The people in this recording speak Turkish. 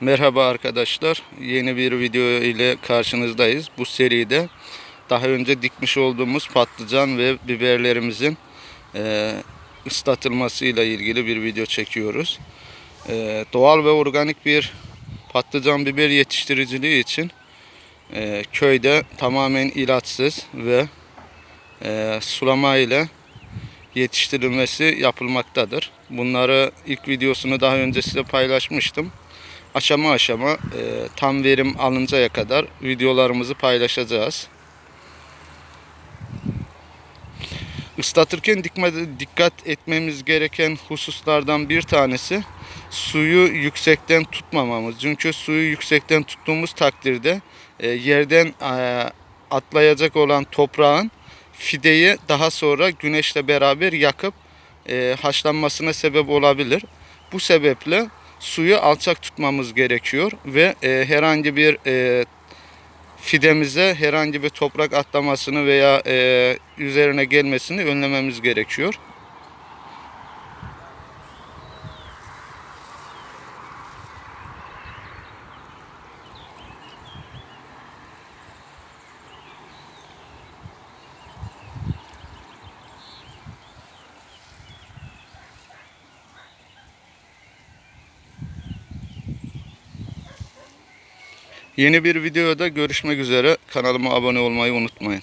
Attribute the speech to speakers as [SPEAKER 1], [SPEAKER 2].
[SPEAKER 1] Merhaba arkadaşlar. Yeni bir video ile karşınızdayız. Bu seride daha önce dikmiş olduğumuz patlıcan ve biberlerimizin e, ıslatılması ile ilgili bir video çekiyoruz. E, doğal ve organik bir patlıcan biber yetiştiriciliği için e, köyde tamamen ilaçsız ve e, sulama ile yetiştirilmesi yapılmaktadır. Bunları ilk videosunu daha önce size paylaşmıştım. Aşama aşama e, tam verim alıncaya kadar videolarımızı paylaşacağız. Islatırken dikkat etmemiz gereken hususlardan bir tanesi suyu yüksekten tutmamamız. Çünkü suyu yüksekten tuttuğumuz takdirde e, yerden e, atlayacak olan toprağın fideyi daha sonra güneşle beraber yakıp e, haşlanmasına sebep olabilir. Bu sebeple suyu alçak tutmamız gerekiyor ve e, herhangi bir e, fidemize herhangi bir toprak atlamasını veya e, üzerine gelmesini önlememiz gerekiyor. Yeni bir videoda görüşmek üzere. Kanalıma abone olmayı unutmayın.